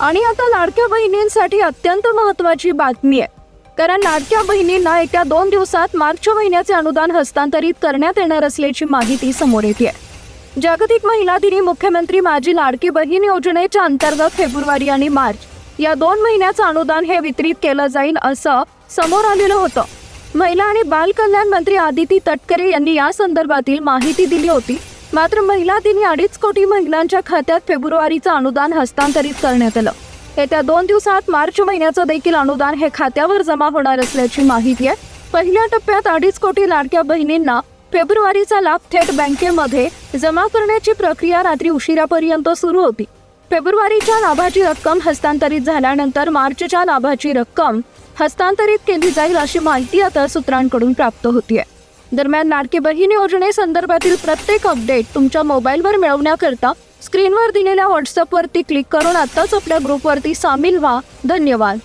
आणि आता लाडक्या बहिणींसाठी अत्यंत महत्वाची बातमी आहे. कारण लाडक्या बहिणींना येत्या दोन दिवसात मार्च महिन्याचे अनुदान हस्तांतरित करण्यात येणार असल्याची माहिती समोर येते जागतिक महिला दिनी मुख्यमंत्री माझी लाडकी बहीण योजनेच्या अंतर्गत फेब्रुवारी आणि मार्च या दोन महिन्याचं अनुदान हे वितरित केलं जाईल असं समोर आलेलं होतं. महिला आणि बाल कल्याण मंत्री आदिती तटकरे यांनी या संदर्भातील माहिती दिली होती. मात्र महिला दिनी अडीच कोटी महिलांच्या खात्यात फेब्रुवारीचं अनुदान हस्तांतरित करण्यात आलं. येत्या दोन दिवसात मार्च महिन्याचं देखील अनुदान हे खात्यावर जमा होणार असल्याची माहिती आहे. पहिल्या टप्प्यात अडीच कोटी लाडक्या बहिणींना फेब्रुवारीचा लाभ थेट बँकेमध्ये जमा करण्याची प्रक्रिया रात्री उशिरापर्यंत सुरू होती. फेब्रुवारीच्या लाभाची रक्कम हस्तांतरित झाल्यानंतर मार्चच्या लाभाची रक्कम हस्तांतरित केली जाईल अशी माहिती आता सूत्रांकडून प्राप्त होतीये. दरम्यान लाडकी बहीण योजनेसंदर्भातील प्रत्येक अपडेट तुमच्या मोबाईलवर मिळवण्याकरता स्क्रीनवर दिलेल्या व्हॉट्सअपवरती क्लिक करून आत्ताच आपल्या ग्रुपवरती सामील व्हा. धन्यवाद.